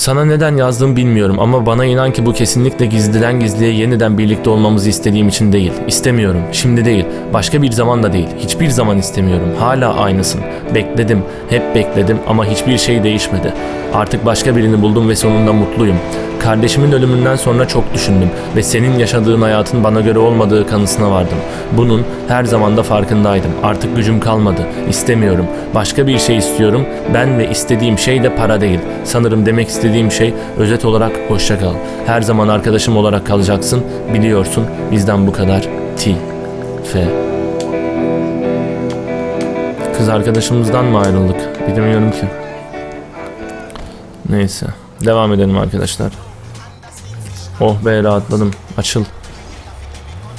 Sana neden yazdığımı bilmiyorum ama bana inan ki bu kesinlikle gizliden gizliye yeniden birlikte olmamızı istediğim için değil. İstemiyorum. Şimdi değil. Başka bir zaman da değil. Hiçbir zaman istemiyorum. Hala aynısın. Bekledim. Hep bekledim ama hiçbir şey değişmedi. Artık başka birini buldum ve sonunda mutluyum. Kardeşimin ölümünden sonra çok düşündüm ve senin yaşadığın hayatın bana göre olmadığı kanısına vardım. Bunun her zaman da farkındaydım. Artık gücüm kalmadı. İstemiyorum. Başka bir şey istiyorum. Ben ve istediğim şey de para değil. Sanırım demek istediğim şey özet olarak hoşça kal. Her zaman arkadaşım olarak kalacaksın. Biliyorsun bizden bu kadar. T. F. Kız arkadaşımızdan mı ayrıldık? Bilmiyorum ki. Neyse. Devam edelim arkadaşlar. Oh be rahatladım. Açıl.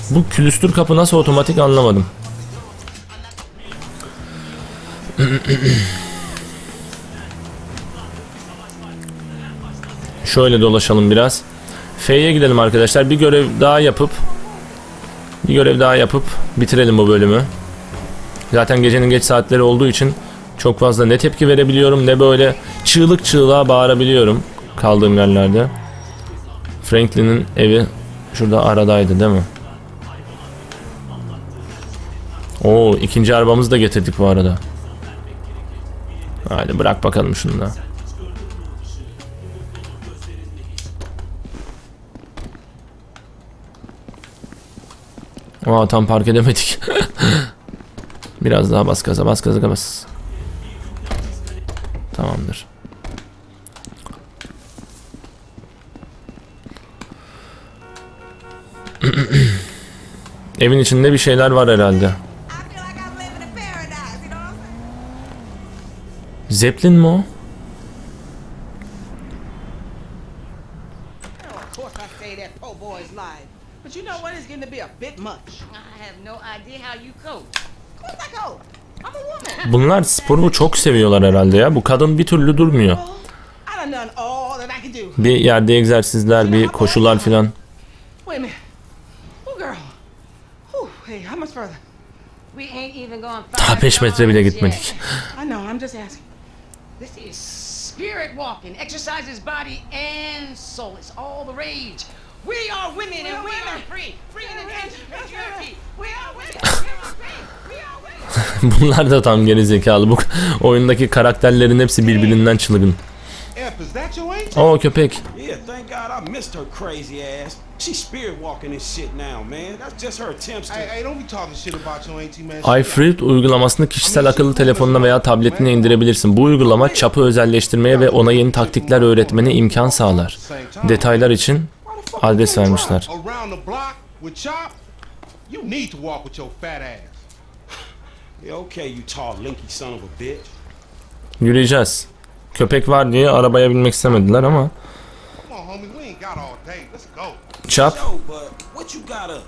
Bu külüstür kapı nasıl otomatik anlamadım. Şöyle dolaşalım biraz. F'ye gidelim arkadaşlar. Bir görev daha yapıp bir görev daha yapıp bitirelim bu bölümü. Zaten gecenin geç saatleri olduğu için çok fazla ne tepki verebiliyorum ne böyle çığlık çığlığa bağırabiliyorum kaldığım yerlerde. Franklin'in evi şurada aradaydı değil mi? Oo ikinci arabamızı da getirdik bu arada. Haydi bırak bakalım şunu da. Aa tam park edemedik. Biraz daha bas gaza bas gaza bas. Tamamdır. You cope. Of course I go. I'm a woman. Bunlar sporu çok seviyorlar herhalde ya. Bu kadın bir türlü durmuyor. Bir yerde egzersizler, bir koşular filan. Wait a minute. Oh, girl. Whew, hey, how much further? We ain't even gone Daha five 5 metre bile gitmedik. yet. I know, I'm just asking. This is spirit walking. Exercises body and soul. It's all the rage. We are women and we are free. Free in the patriarchy. We are women. We are free. We are women. Bunlar da tam geri zekalı. Bu oyundaki karakterlerin hepsi birbirinden çılgın. Oo köpek. Yeah, thank God I missed her crazy ass. She's spirit walking this shit now, man. That's just her attempts to. Hey, hey, don't be talking shit about your auntie, man. iFruit uygulamasını kişisel akıllı telefonuna veya tabletine indirebilirsin. Bu uygulama çapı özelleştirmeye ve ona yeni taktikler öğretmene imkan sağlar. Detaylar için adres vermişler. You need to walk with your fat ass. Yeah, okay, you tall, linky son of a bitch. Yürüyeceğiz. Köpek var diye arabaya binmek istemediler ama Come on, homie, we ain't got all day. Let's go. But what you got up?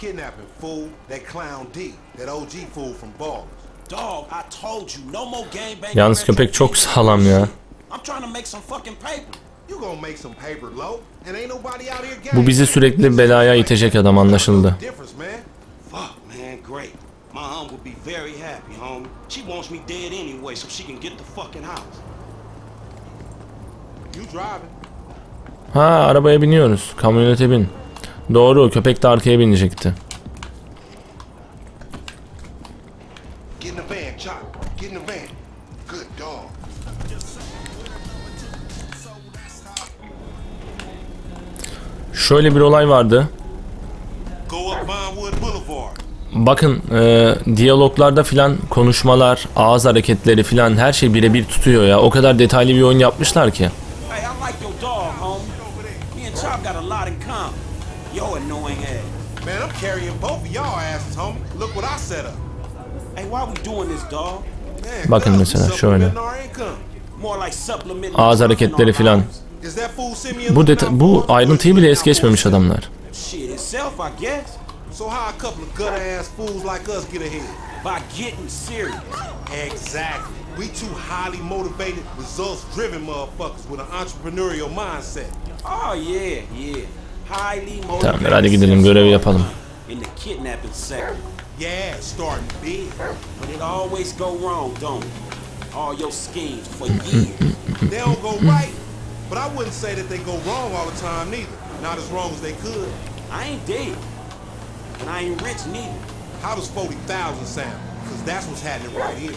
Kidnapping fool, that clown D, that OG fool from Ballers. Dog, I told you, no more gangbang. Yalnız köpek çok sağlam ya. I'm trying to make some fucking paper. You gonna make some paper, low, and ain't nobody out here Bu bizi sürekli belaya itecek adam anlaşıldı. Ha arabaya biniyoruz. Kamyonete bin. Doğru köpek de arkaya binecekti. Şöyle bir olay vardı. Bakın e, diyaloglarda filan konuşmalar, ağız hareketleri filan her şey birebir tutuyor ya. O kadar detaylı bir oyun yapmışlar ki. Got a lot in common. Yo, annoying ass. Man, I'm carrying both of y'all asses, homie. Look what I set up. Hey, why we doing this, dog? Man, Bakın mesela şöyle. Ağız hareketleri filan. Bu deta- bu ayrıntıyı bile es geçmemiş adamlar. Shit itself, I guess. So how a couple of gutter ass fools like us get ahead? By getting serious. Exactly. We two highly motivated, results driven motherfuckers with an entrepreneurial mindset. Oh. Tamamdır hadi gidelim görevi yapalım. But I wouldn't say that they go wrong all the time neither. Not as wrong as they could. I ain't dead. And I ain't rich neither. How does 40,000 sound? Because that's what's happening right here.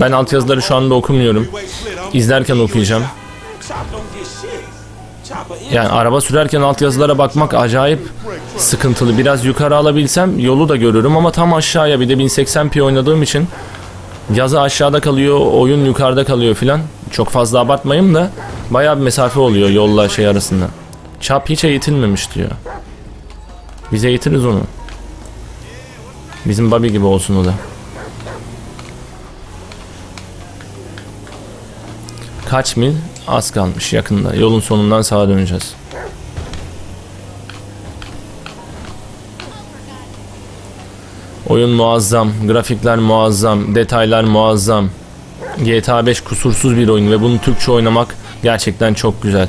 Ben altyazıları şu anda okumuyorum. İzlerken okuyacağım. Yani araba sürerken altyazılara bakmak acayip sıkıntılı. Biraz yukarı alabilsem yolu da görürüm ama tam aşağıya bir de 1080p oynadığım için yazı aşağıda kalıyor, oyun yukarıda kalıyor filan. Çok fazla abartmayayım da bayağı bir mesafe oluyor yolla şey arasında. Çap hiç eğitilmemiş diyor. Biz eğitiriz onu. Bizim Bobby gibi olsun o da. Kaç mil? Az kalmış yakında. Yolun sonundan sağa döneceğiz. Oyun muazzam, grafikler muazzam, detaylar muazzam. GTA 5 kusursuz bir oyun ve bunu Türkçe oynamak gerçekten çok güzel.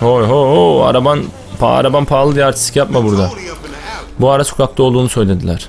Hoy ho ho araban pa araban pahalı diye artistik yapma burada. Bu ara sokakta olduğunu söylediler.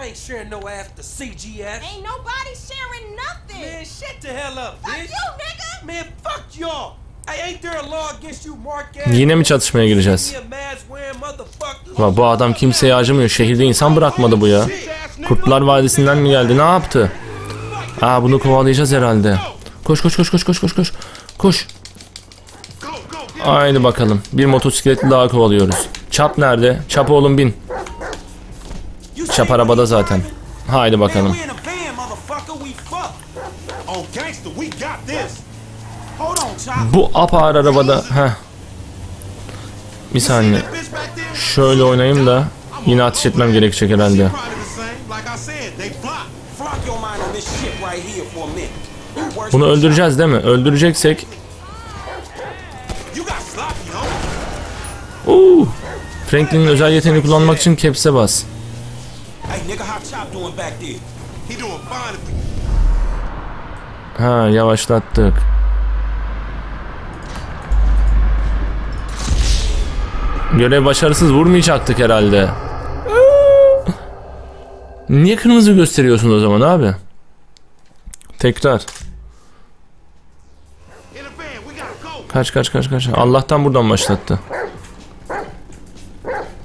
I ain't sharing no ass to CGS. Ain't nobody sharing nothing. Man, shut the hell up, fuck bitch. you, nigga. Man, fuck y'all. Hey, ain't there a law against you, Mark? Yine mi çatışmaya gireceğiz? Me a mask wearing motherfucker. Bak bu adam kimseye acımıyor. Şehirde insan bırakmadı bu ya. Kurtlar Vadisi'nden mi geldi? Ne yaptı? Aa bunu kovalayacağız herhalde. Koş koş koş koş koş koş koş. Koş. Haydi bakalım. Bir motosikletli daha kovalıyoruz. Çap nerede? Çap oğlum bin. Çap arabada zaten. Haydi bakalım. Chop. Bu apağır arabada. Heh. Bir saniye. Şöyle oynayayım da yine ateş etmem gerekecek herhalde. Bunu öldüreceğiz değil mi? Öldüreceksek. Uuu. Franklin'in özel yeteneğini kullanmak için caps'e bas. Hey, nigga, how Chop doing back there? He doing fine if we Ha yavaşlattık. Görev başarısız vurmayacaktık herhalde. Niye kırmızı gösteriyorsun o zaman abi? Tekrar. Kaç kaç kaç kaç. Allah'tan buradan başlattı.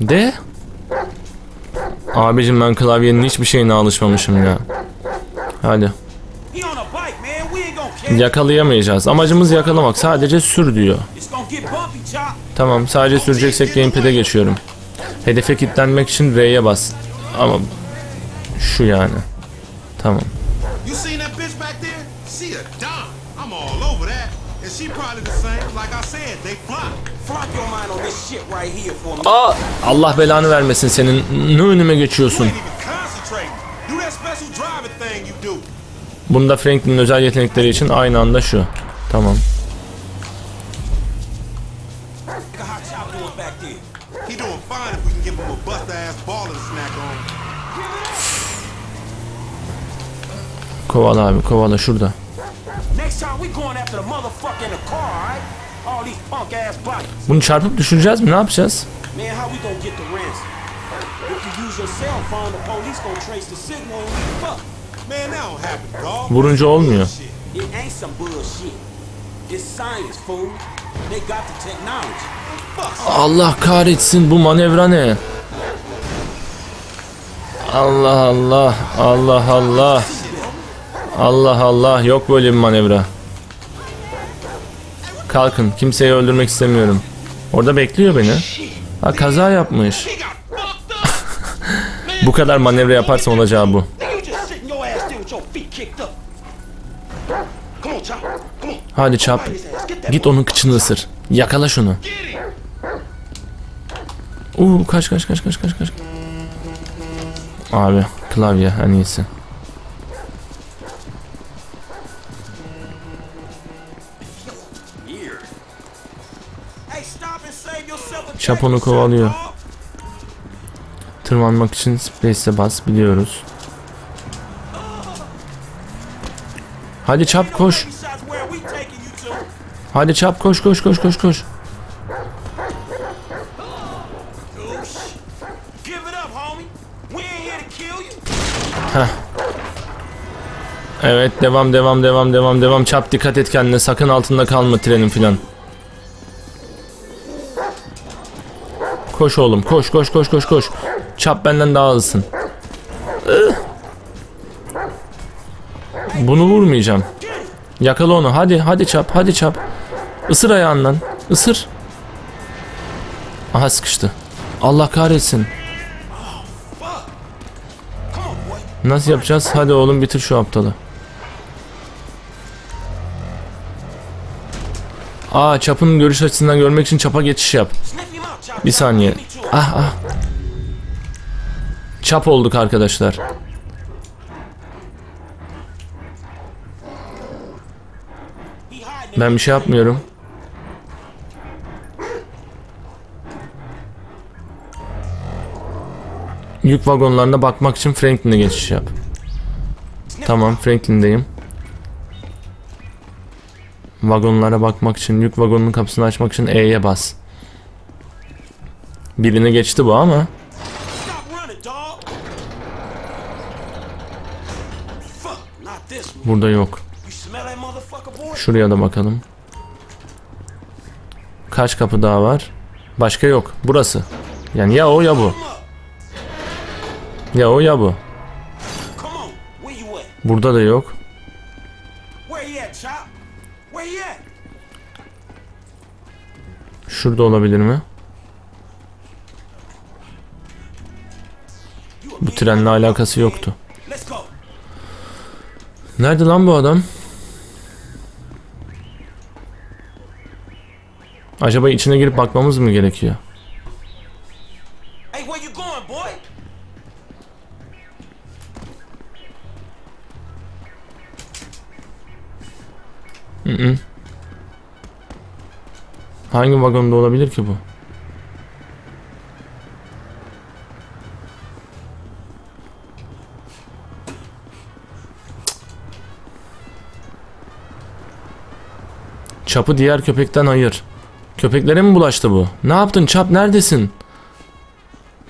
De. Abicim ben klavyenin hiçbir şeyine alışmamışım ya. Hadi. Yakalayamayacağız. Amacımız yakalamak. Sadece sür diyor. Tamam sadece süreceksek gamepad'e geçiyorum. Hedefe kilitlenmek için R'ye bas. Ama şu yani. Tamam. Aa, Allah belanı vermesin senin. Ne önüme geçiyorsun? Bunda Franklin'in özel yetenekleri için aynı anda şu. Tamam. Kovala abi kovala şurada. Bunu çarpıp düşüreceğiz mi? Ne yapacağız? Man, how we gonna get the ransom? If you use your cell phone, the police gonna trace the signal and we fuck. Man, that don't happen, dog. Vurunca olmuyor. Allah kahretsin bu manevra ne? Allah Allah Allah Allah Allah Allah yok böyle bir manevra. Kalkın kimseyi öldürmek istemiyorum. Orada bekliyor beni. Ha kaza yapmış. bu kadar manevra yaparsam olacağı bu. Hadi çap. Git onun kıçını ısır. Yakala şunu. Uuu kaç kaç kaç kaç kaç kaç. Abi klavye en iyisi. Çap onu kovalıyor. Tırmanmak için space'e bas biliyoruz. Hadi çap koş. Hadi çap koş koş koş koş koş. You. Evet devam devam devam devam devam. Çap dikkat et kendine sakın altında kalma trenin filan. Koş oğlum koş koş koş koş koş. Çap benden daha hızlısın. Bunu vurmayacağım. Yakala onu hadi hadi çap hadi çap. Isır ayağından ısır. Aha sıkıştı. Allah kahretsin. Nasıl yapacağız? Hadi oğlum bitir şu aptalı. Aa çapın görüş açısından görmek için çapa geçiş yap. Bir saniye. Ah ah. Çap olduk arkadaşlar. Ben bir şey yapmıyorum. Yük vagonlarına bakmak için Franklin'e geçiş yap. Tamam Franklin'deyim. Vagonlara bakmak için, yük vagonunun kapısını açmak için E'ye bas. Birini geçti bu ama. Burada yok. Şuraya da bakalım. Kaç kapı daha var? Başka yok. Burası. Yani ya o ya bu. Ya o ya bu. Burada da yok. Şurada olabilir mi? Bu trenle alakası yoktu. Nerede lan bu adam? Acaba içine girip bakmamız mı gerekiyor? Boy? Hangi vagonda olabilir ki bu? Çapı diğer köpekten ayır. Köpeklere mi bulaştı bu? Ne yaptın Çap neredesin?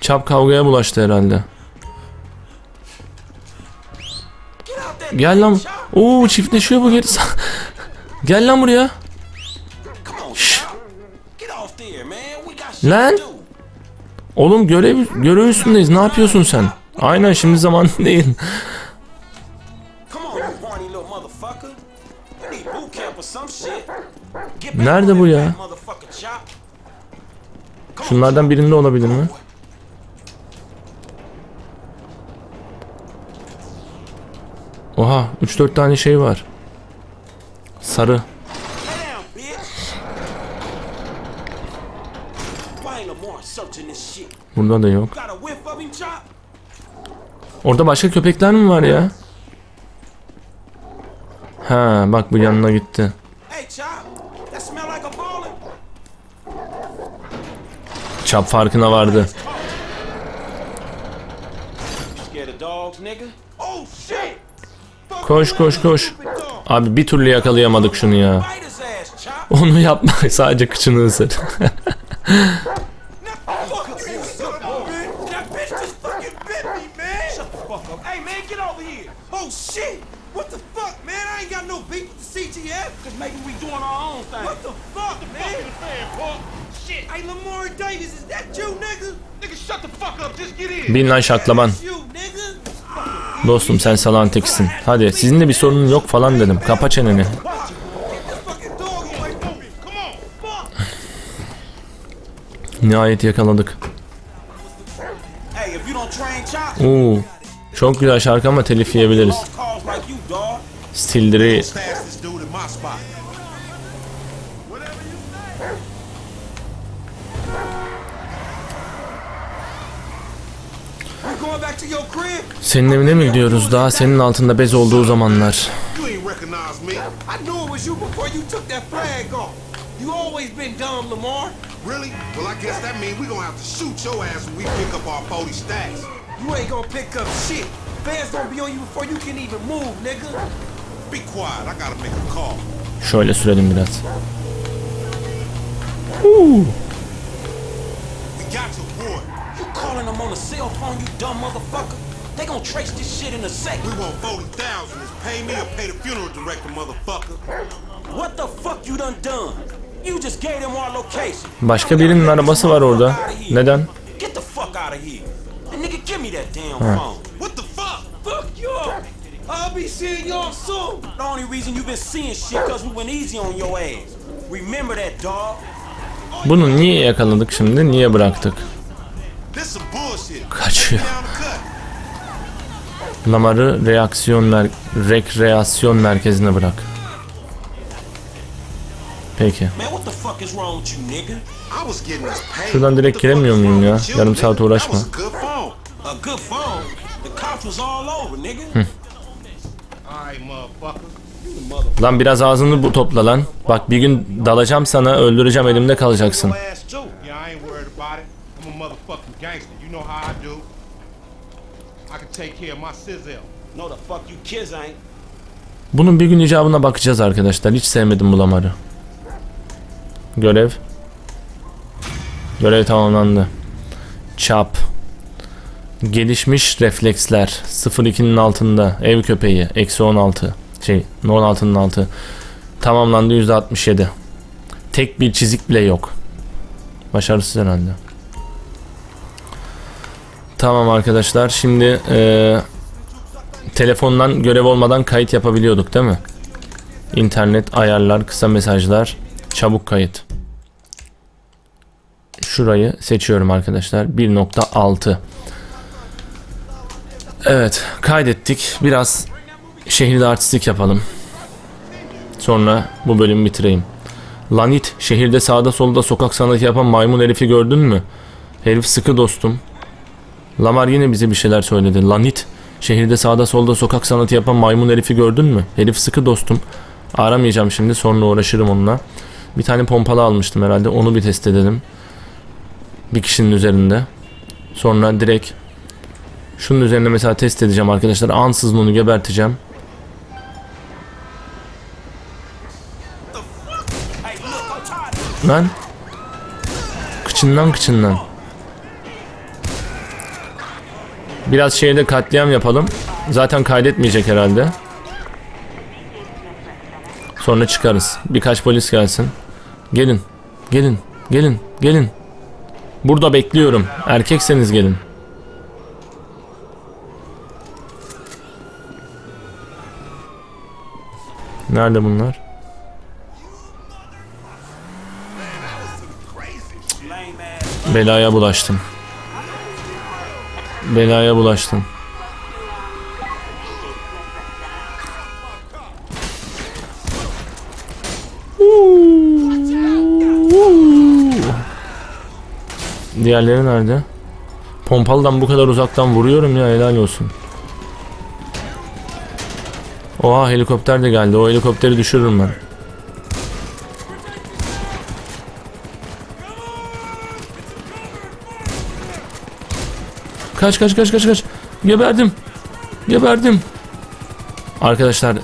Çap kavgaya bulaştı herhalde. Gel lan. Oo çiftleşiyor bu geri. Gel lan buraya. Lan. Oğlum görev görev üstündeyiz. Ne yapıyorsun sen? Aynen şimdi zaman değil. Nerede bu ya? Şunlardan birinde olabilir mi? Oha 3-4 tane şey var. Sarı. Burada da yok. Orada başka köpekler mi var ya? Ha bak bu yanına gitti. Hey, chop. That smell like a ballin'. Çap farkına vardı. Koş koş koş. Abi bir türlü yakalayamadık şunu ya. Onu yapma sadece kıçını ısır. Fuck you, you son of a bitch. That bitch just fucking bit me, man. Shut the fuck up. Hey, man, get over here. Oh shit! What the fuck, man? I ain't got no beef with the CTF. Cause maybe we doing our own thing. What the fuck, man? Shit. Hey, Lamar Davis, is that you, nigga? Nigga, shut the fuck up. Just get in. Bin lan şaklaban. Dostum sen salağın tekisin. Hadi sizinle bir sorunun yok falan dedim. Kapa çeneni. Nihayet yakaladık. Oo, çok güzel şarkı ama telif yiyebiliriz. lost even move, nigga. Be quiet, I gotta make a call. Şöyle sürelim biraz. We got your boy. You calling them on a cell phone, you dumb motherfucker? They gonna trace this shit in a second. We want 40,000. Is pay me or pay the funeral director, motherfucker. What the fuck you done done? You just gave them our location. Başka birinin arabası var orada. Neden? Get the fuck out of here. And nigga, give me that damn phone. What the fuck? Fuck you! I'll be seeing y'all soon. The only reason you been seeing shit cause we went easy on your ass. Remember that, dog. Bunu niye yakaladık şimdi? Niye bıraktık? Kaçıyor. Lamar'ı reaksiyon mer rekreasyon merkezine bırak. Peki. Şuradan direkt giremiyor muyum ya? Yarım saat uğraşma. Lan biraz ağzını bu topla lan. Bak bir gün dalacağım sana öldüreceğim elimde kalacaksın. Bunun bir gün icabına bakacağız arkadaşlar. Hiç sevmedim bu Lamar'ı. Görev. Görev tamamlandı. Çap. Gelişmiş refleksler. 02'nin altında. Ev köpeği. Eksi 16. Şey 16'nın altı. Tamamlandı %67. Tek bir çizik bile yok. Başarısız herhalde. Tamam arkadaşlar. Şimdi eee telefondan görev olmadan kayıt yapabiliyorduk değil mi? İnternet, ayarlar, kısa mesajlar, çabuk kayıt. Şurayı seçiyorum arkadaşlar. 1.6 Evet kaydettik. Biraz şehirde artistik yapalım. Sonra bu bölümü bitireyim. Lanit şehirde sağda solda sokak sanatı yapan maymun herifi gördün mü? Herif sıkı dostum. Lamar yine bize bir şeyler söyledi. Lanit şehirde sağda solda sokak sanatı yapan maymun herifi gördün mü? Herif sıkı dostum. Aramayacağım şimdi sonra uğraşırım onunla. Bir tane pompalı almıştım herhalde onu bir test edelim. Bir kişinin üzerinde. Sonra direkt şunun üzerine mesela test edeceğim arkadaşlar. Ansızın onu geberteceğim. Lan. Kıçından kıçından. Biraz şehirde katliam yapalım. Zaten kaydetmeyecek herhalde. Sonra çıkarız. Birkaç polis gelsin. Gelin. Gelin. Gelin. Gelin. Burada bekliyorum. Erkekseniz gelin. Nerede bunlar? Belaya bulaştım. Belaya bulaştım. Diğerleri nerede? Pompalıdan bu kadar uzaktan vuruyorum ya helal olsun. Oha helikopter de geldi. O helikopteri düşürürüm ben. Kaç kaç kaç kaç kaç. Geberdim. Geberdim. Arkadaşlar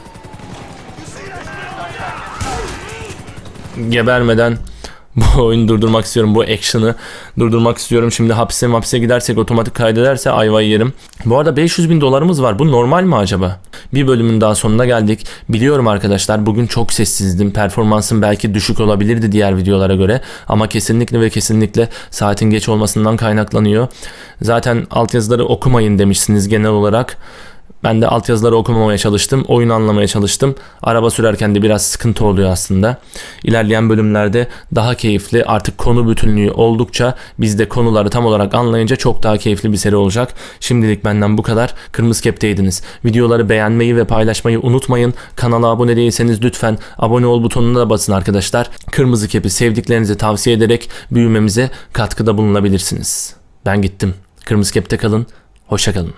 gebermeden bu oyunu durdurmak istiyorum. Bu action'ı durdurmak istiyorum. Şimdi hapse hapse gidersek otomatik kaydederse ayvayı yerim. Bu arada 500 bin dolarımız var. Bu normal mi acaba? Bir bölümün daha sonuna geldik. Biliyorum arkadaşlar bugün çok sessizdim. Performansım belki düşük olabilirdi diğer videolara göre. Ama kesinlikle ve kesinlikle saatin geç olmasından kaynaklanıyor. Zaten altyazıları okumayın demişsiniz genel olarak. Ben de altyazıları okumamaya çalıştım. Oyun anlamaya çalıştım. Araba sürerken de biraz sıkıntı oluyor aslında. İlerleyen bölümlerde daha keyifli artık konu bütünlüğü oldukça biz de konuları tam olarak anlayınca çok daha keyifli bir seri olacak. Şimdilik benden bu kadar. Kırmızı Kep'teydiniz. Videoları beğenmeyi ve paylaşmayı unutmayın. Kanala abone değilseniz lütfen abone ol butonuna da basın arkadaşlar. Kırmızı Kep'i sevdiklerinize tavsiye ederek büyümemize katkıda bulunabilirsiniz. Ben gittim. Kırmızı Kep'te kalın. Hoşça kalın.